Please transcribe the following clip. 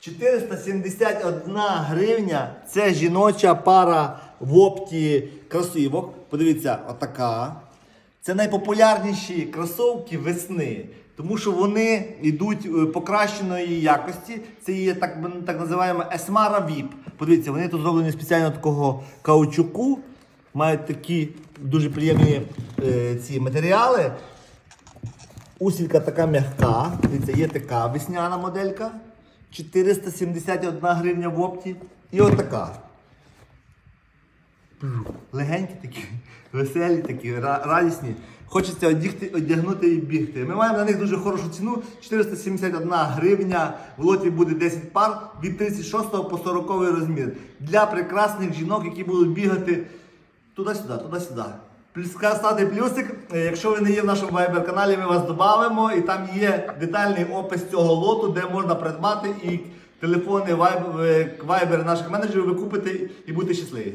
471 гривня це жіноча пара в опті кросівок. Подивіться, отака. Це найпопулярніші кросовки весни, тому що вони йдуть е, покращеної якості. Це є так, так називаємо Esmara VIP. Подивіться, вони тут зроблені спеціально такого каучуку, мають такі дуже приємні е, ці матеріали. Усілька така м'яка. Дивіться, є така весняна моделька. 471 гривня в опті. І отака. Легенькі такі, веселі такі, радісні. Хочеться одягти, одягнути і бігти. Ми маємо на них дуже хорошу ціну. 471 гривня. В лоті буде 10 пар від 36 по 40 розмір. Для прекрасних жінок, які будуть бігати туди-сюди, туди-сюди. Стати плюсик. Е, Якщо ви не є в нашому Viber каналі, ми вас додамо. І там є детальний опис цього лоту, де можна придбати і телефони Viber, Viber наших менеджерів ви купите і будете щасливі.